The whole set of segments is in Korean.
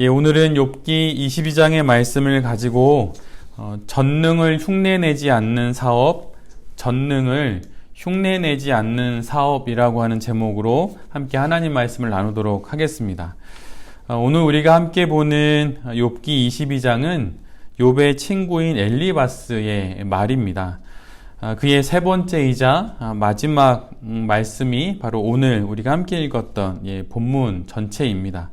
예, 오늘은 욥기 22장의 말씀을 가지고 어, 전능을 흉내내지 않는 사업, 전능을 흉내내지 않는 사업이라고 하는 제목으로 함께 하나님 말씀을 나누도록 하겠습니다. 어, 오늘 우리가 함께 보는 욥기 22장은 욥의 친구인 엘리바스의 말입니다. 아, 그의 세 번째이자 아, 마지막 음, 말씀이 바로 오늘 우리가 함께 읽었던 예, 본문 전체입니다.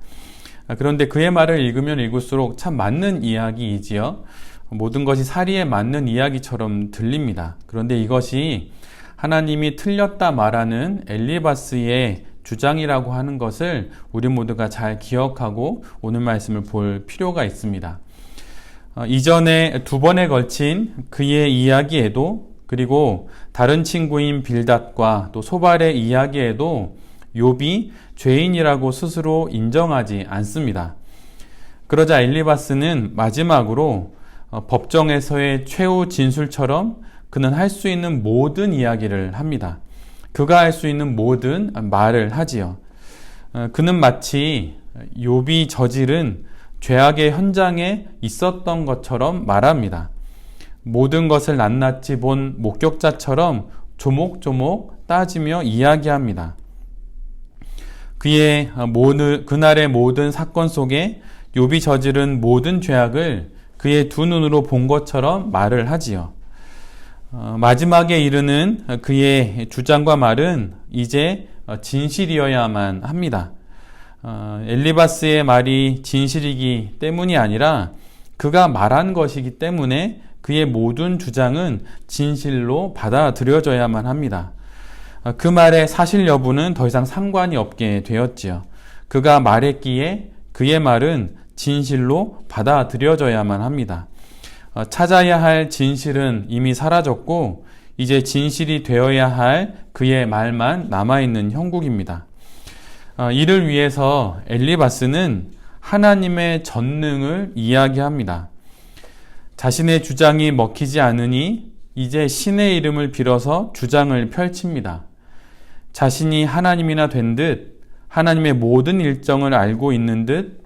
아, 그런데 그의 말을 읽으면 읽을수록 참 맞는 이야기이지요. 모든 것이 사리에 맞는 이야기처럼 들립니다. 그런데 이것이 하나님이 틀렸다 말하는 엘리바스의 주장이라고 하는 것을 우리 모두가 잘 기억하고 오늘 말씀을 볼 필요가 있습니다. 어, 이전에 두 번에 걸친 그의 이야기에도 그리고 다른 친구인 빌닷과 또 소발의 이야기에도 욥이 죄인이라고 스스로 인정하지 않습니다. 그러자 엘리바스는 마지막으로 어, 법정에서의 최후 진술처럼 그는 할 수 있는 모든 이야기를 합니다. 그가 할 수 있는 모든 말을 하지요. 어, 그는 마치 욥이 저지른 죄악의 현장에 있었던 것처럼 말합니다. 모든 것을 낱낱이 본 목격자처럼 조목조목 따지며 이야기합니다. 그의 모든 그날의 모든 사건 속에 욥이 저지른 모든 죄악을 그의 두 눈으로 본 것처럼 말을 하지요. 어, 마지막에 이르는 그의 주장과 말은 이제 진실이어야만 합니다. 어, 엘리바스의 말이 진실이기 때문이 아니라 그가 말한 것이기 때문에 그의 모든 주장은 진실로 받아들여져야만 합니다. 어, 그 말의 사실 여부는 더 이상 상관이 없게 되었지요. 그가 말했기에 그의 말은 진실로 받아들여져야만 합니다. 어, 찾아야 할 진실은 이미 사라졌고 이제 진실이 되어야 할 그의 말만 남아있는 형국입니다. 어, 이를 위해서 엘리바스는 하나님의 전능을 이야기합니다. 자신의 주장이 먹히지 않으니 이제 신의 이름을 빌어서 주장을 펼칩니다. 자신이 하나님이나 된 듯 하나님의 모든 일정을 알고 있는 듯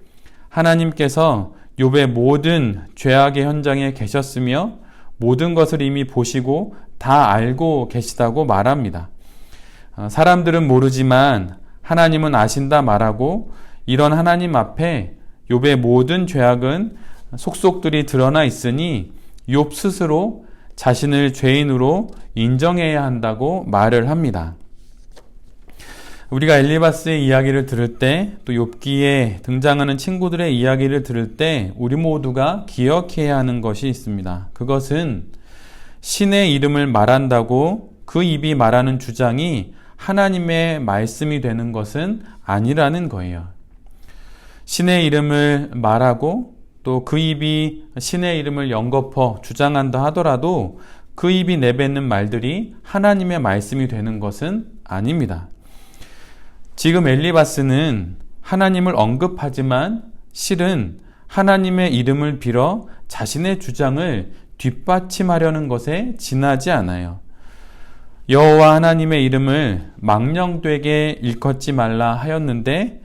하나님께서 욥의 모든 죄악의 현장에 계셨으며 모든 것을 이미 보시고 다 알고 계시다고 말합니다. 어, 사람들은 모르지만 하나님은 아신다 말하고 이런 하나님 앞에 욥의 모든 죄악은 속속들이 드러나 있으니 욥 스스로 자신을 죄인으로 인정해야 한다고 말을 합니다. 우리가 엘리바스의 이야기를 들을 때, 또 욥기에 등장하는 친구들의 이야기를 들을 때, 우리 모두가 기억해야 하는 것이 있습니다. 그것은 신의 이름을 말한다고 그 입이 말하는 주장이 하나님의 말씀이 되는 것은 아니라는 거예요. 신의 이름을 말하고 또 그 입이 신의 이름을 영겁어 주장한다 하더라도 그 입이 내뱉는 말들이 하나님의 말씀이 되는 것은 아닙니다. 지금 엘리바스는 하나님을 언급하지만 실은 하나님의 이름을 빌어 자신의 주장을 뒷받침하려는 것에 지나지 않아요. 여호와 하나님의 이름을 망령되게 일컫지 말라 하였는데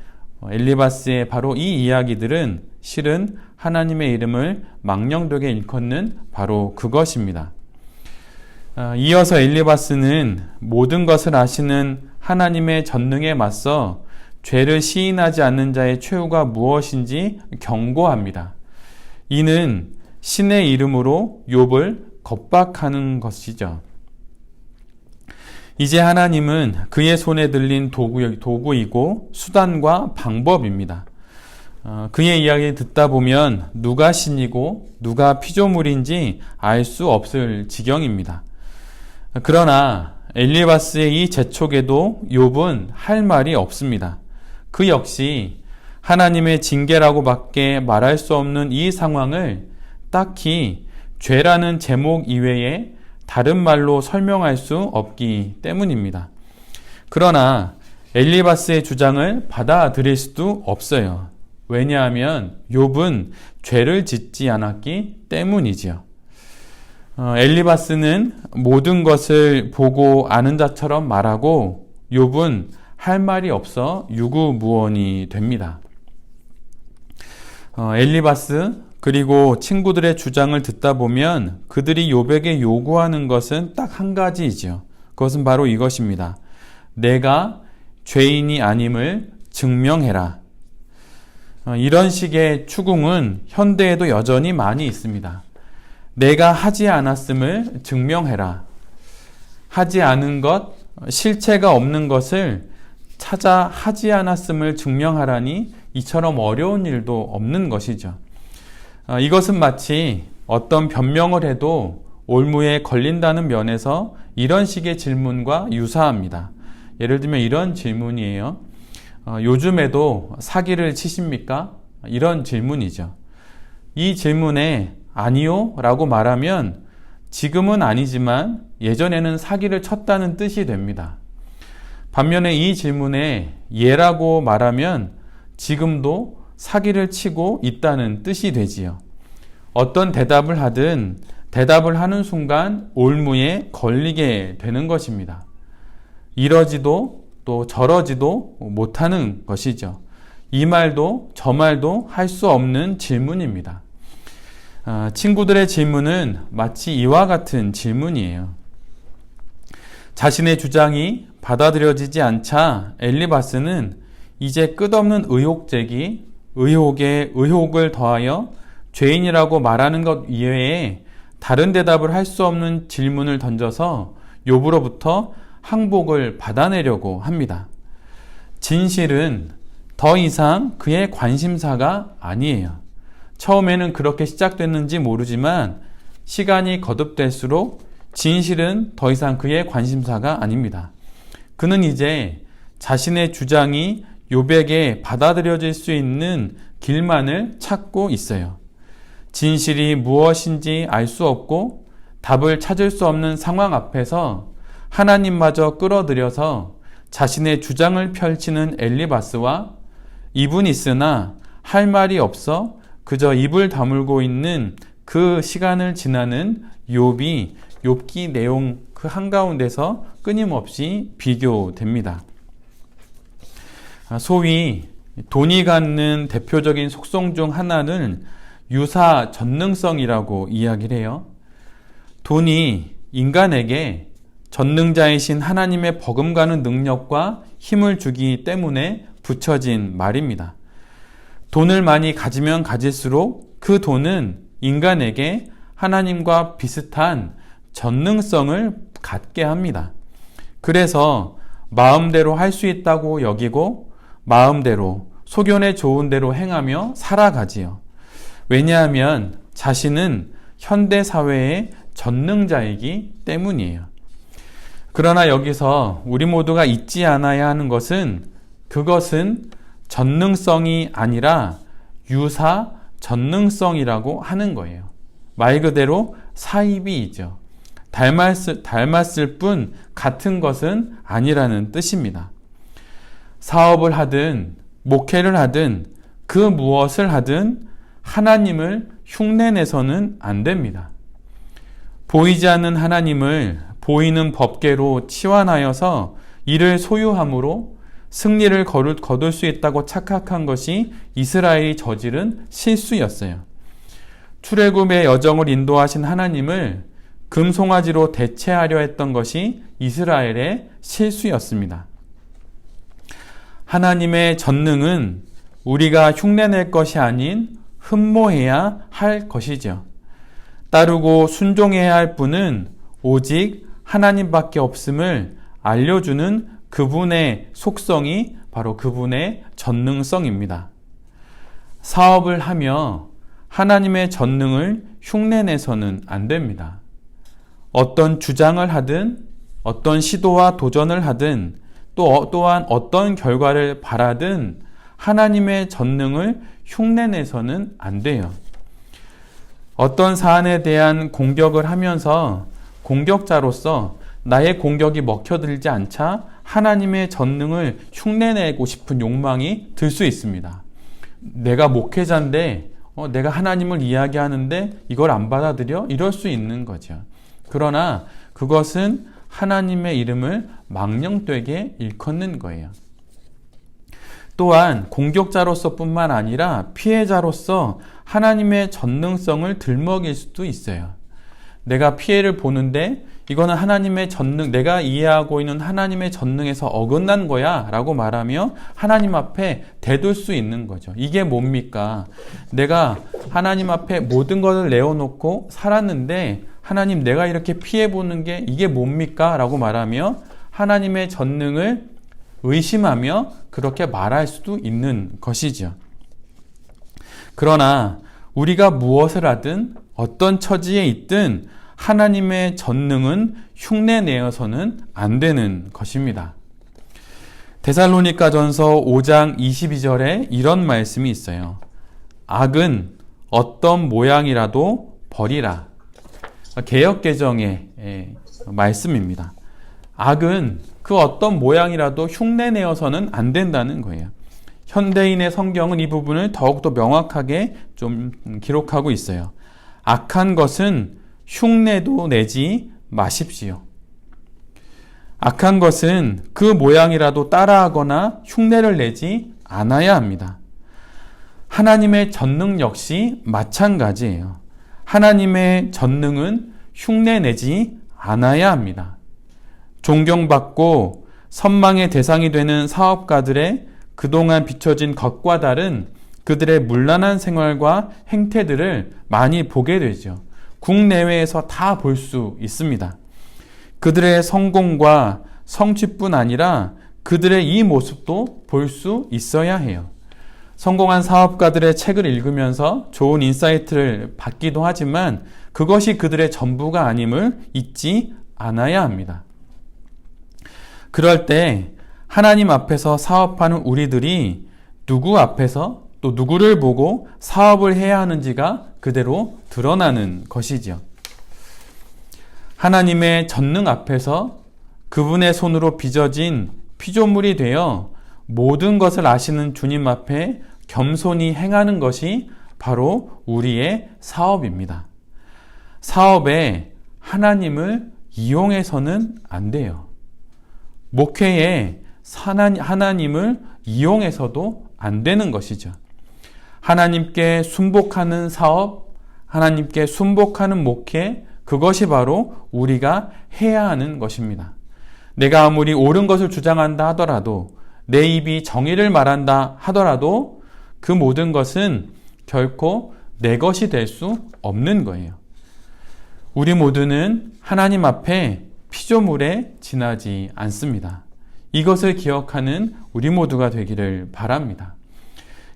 엘리바스의 바로 이 이야기들은 실은 하나님의 이름을 망령되게 일컫는 바로 그것입니다. 아, 이어서 엘리바스는 모든 것을 아시는 하나님의 전능에 맞서 죄를 시인하지 않는 자의 최후가 무엇인지 경고합니다. 이는 신의 이름으로 욥을 겁박하는 것이죠. 이제 하나님은 그의 손에 들린 도구, 도구이고 수단과 방법입니다. 어, 그의 이야기 듣다 보면 누가 신이고 누가 피조물인지 알 수 없을 지경입니다. 그러나 엘리바스의 이 재촉에도 욥은 할 말이 없습니다. 그 역시 하나님의 징계라고밖에 말할 수 없는 이 상황을 딱히 죄라는 제목 이외에 다른 말로 설명할 수 없기 때문입니다. 그러나 엘리바스의 주장을 받아들일 수도 없어요. 왜냐하면 욥은 죄를 짓지 않았기 때문이지요. 어, 엘리바스는 모든 것을 보고 아는 자처럼 말하고 욥은 할 말이 없어 유구무원이 됩니다. 어, 엘리바스 그리고 친구들의 주장을 듣다 보면 그들이 요백에 요구하는 것은 딱 한 가지이죠. 그것은 바로 이것입니다. 내가 죄인이 아님을 증명해라. 어, 이런 식의 추궁은 현대에도 여전히 많이 있습니다. 내가 하지 않았음을 증명해라. 하지 않은 것, 실체가 없는 것을 찾아 하지 않았음을 증명하라니 이처럼 어려운 일도 없는 것이죠. 어, 이것은 마치 어떤 변명을 해도 올무에 걸린다는 면에서 이런 식의 질문과 유사합니다. 예를 들면 이런 질문이에요. 어, 요즘에도 사기를 치십니까? 이런 질문이죠. 이 질문에 아니요 라고 말하면 지금은 아니지만 예전에는 사기를 쳤다는 뜻이 됩니다. 반면에 이 질문에 예라고 말하면 지금도 사기를 치고 있다는 뜻이 되지요. 어떤 대답을 하든 대답을 하는 순간 올무에 걸리게 되는 것입니다. 이러지도 또 저러지도 못하는 것이죠. 이 말도 저 말도 할 수 없는 질문입니다. 아, 친구들의 질문은 마치 이와 같은 질문이에요. 자신의 주장이 받아들여지지 않자 엘리바스는 이제 끝없는 의혹 제기, 의혹에 의혹을 더하여 죄인이라고 말하는 것 이외에 다른 대답을 할 수 없는 질문을 던져서 욥으로부터 항복을 받아내려고 합니다. 진실은 더 이상 그의 관심사가 아니에요. 처음에는 그렇게 시작됐는지 모르지만 시간이 거듭될수록 진실은 더 이상 그의 관심사가 아닙니다. 그는 이제 자신의 주장이 요백에 받아들여질 수 있는 길만을 찾고 있어요. 진실이 무엇인지 알 수 없고 답을 찾을 수 없는 상황 앞에서 하나님마저 끌어들여서 자신의 주장을 펼치는 엘리바스와 입은 있으나 할 말이 없어 그저 입을 다물고 있는 그 시간을 지나는 욥이 욥기 내용 그 한가운데서 끊임없이 비교됩니다. 아, 소위 돈이 갖는 대표적인 속성 중 하나는 유사 전능성이라고 이야기를 해요. 돈이 인간에게 전능자이신 하나님의 버금가는 능력과 힘을 주기 때문에 붙여진 말입니다. 돈을 많이 가지면 가질수록 그 돈은 인간에게 하나님과 비슷한 전능성을 갖게 합니다. 그래서 마음대로 할 수 있다고 여기고 마음대로 소견에 좋은 대로 행하며 살아가지요. 왜냐하면 자신은 현대 사회의 전능자이기 때문이에요. 그러나 여기서 우리 모두가 잊지 않아야 하는 것은 그것은 전능성이 아니라 유사 전능성이라고 하는 거예요. 말 그대로 사입이죠. 닮았을, 닮았을 뿐 같은 것은 아니라는 뜻입니다. 사업을 하든 목회를 하든 그 무엇을 하든 하나님을 흉내내서는 안 됩니다. 보이지 않는 하나님을 보이는 법계로 치환하여서 이를 소유함으로 승리를 거둘 수 있다고 착각한 것이 이스라엘이 저지른 실수였어요. 출애굽의 여정을 인도하신 하나님을 금송아지로 대체하려 했던 것이 이스라엘의 실수였습니다. 하나님의 전능은 우리가 흉내낼 것이 아닌 흠모해야 할 것이죠. 따르고 순종해야 할 분은 오직 하나님밖에 없음을 알려주는 그분의 속성이 바로 그분의 전능성입니다. 사업을 하며 하나님의 전능을 흉내내서는 안 됩니다. 어떤 주장을 하든 어떤 시도와 도전을 하든 또 또한 어떤 결과를 바라든 하나님의 전능을 흉내내서는 안 돼요. 어떤 사안에 대한 공격을 하면서 공격자로서 나의 공격이 먹혀들지 않자 하나님의 전능을 흉내내고 싶은 욕망이 들 수 있습니다. 내가 목회자인데 어, 내가 하나님을 이야기하는데 이걸 안 받아들여? 이럴 수 있는 거죠. 그러나 그것은 하나님의 이름을 망령되게 일컫는 거예요. 또한 공격자로서 뿐만 아니라 피해자로서 하나님의 전능성을 들먹일 수도 있어요. 내가 피해를 보는데 이거는 하나님의 전능, 내가 이해하고 있는 하나님의 전능에서 어긋난 거야 라고 말하며 하나님 앞에 대둘 수 있는 거죠. 이게 뭡니까? 내가 하나님 앞에 모든 것을 내어놓고 살았는데 하나님 내가 이렇게 피해보는 게 이게 뭡니까? 라고 말하며 하나님의 전능을 의심하며 그렇게 말할 수도 있는 것이죠. 그러나 우리가 무엇을 하든 어떤 처지에 있든 하나님의 전능은 흉내 내어서는 안 되는 것입니다. 데살로니가 전서 5장 22절에 이런 말씀이 있어요. 악은 어떤 모양이라도 버리라. 개혁 개정의 말씀입니다. 악은 그 어떤 모양이라도 흉내 내어서는 안 된다는 거예요. 현대인의 성경은 이 부분을 더욱더 명확하게 좀 기록하고 있어요. 악한 것은 흉내도 내지 마십시오. 악한 것은 그 모양이라도 따라하거나 흉내를 내지 않아야 합니다. 하나님의 전능 역시 마찬가지예요. 하나님의 전능은 흉내 내지 않아야 합니다. 존경받고 선망의 대상이 되는 사업가들의 그동안 비춰진 것과 다른 그들의 문란한 생활과 행태들을 많이 보게 되죠. 국내외에서 다 볼 수 있습니다. 그들의 성공과 성취뿐 아니라 그들의 이 모습도 볼 수 있어야 해요. 성공한 사업가들의 책을 읽으면서 좋은 인사이트를 받기도 하지만 그것이 그들의 전부가 아님을 잊지 않아야 합니다. 그럴 때 하나님 앞에서 사업하는 우리들이 누구 앞에서 또 누구를 보고 사업을 해야 하는지가 그대로 드러나는 것이지요. 하나님의 전능 앞에서 그분의 손으로 빚어진 피조물이 되어 모든 것을 아시는 주님 앞에 겸손히 행하는 것이 바로 우리의 사업입니다. 사업에 하나님을 이용해서는 안 돼요. 목회에 하나님을 이용해서도 안 되는 것이죠. 하나님께 순복하는 사업, 하나님께 순복하는 목회, 그것이 바로 우리가 해야 하는 것입니다. 내가 아무리 옳은 것을 주장한다 하더라도, 내 입이 정의를 말한다 하더라도, 그 모든 것은 결코 내 것이 될 수 없는 거예요. 우리 모두는 하나님 앞에 피조물에 지나지 않습니다. 이것을 기억하는 우리 모두가 되기를 바랍니다.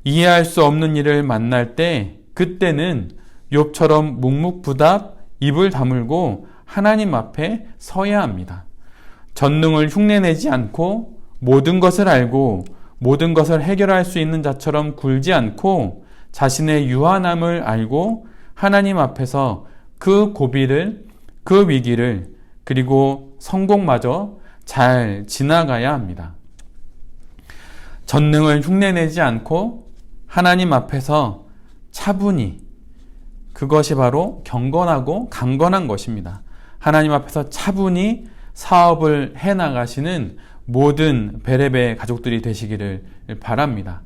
이해할 수 없는 일을 만날 때 그때는 욥처럼 묵묵부답 입을 다물고 하나님 앞에 서야 합니다. 전능을 흉내내지 않고 모든 것을 알고 모든 것을 해결할 수 있는 자처럼 굴지 않고 자신의 유한함을 알고 하나님 앞에서 그 고비를 그 위기를 그리고 성공마저 잘 지나가야 합니다. 전능을 흉내내지 않고 하나님 앞에서 차분히 그것이 바로 경건하고 강건한 것입니다. 하나님 앞에서 차분히 사업을 해 나가시는 모든 베레베 가족들이 되시기를 바랍니다.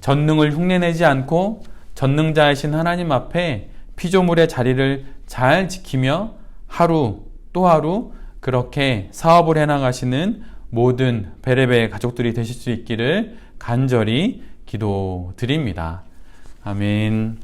전능을 흉내내지 않고 전능자이신 하나님 앞에 피조물의 자리를 잘 지키며 하루 또 하루 그렇게 사업을 해 나가시는 모든 베레베 가족들이 되실 수 있기를 간절히 기도드립니다. 아멘.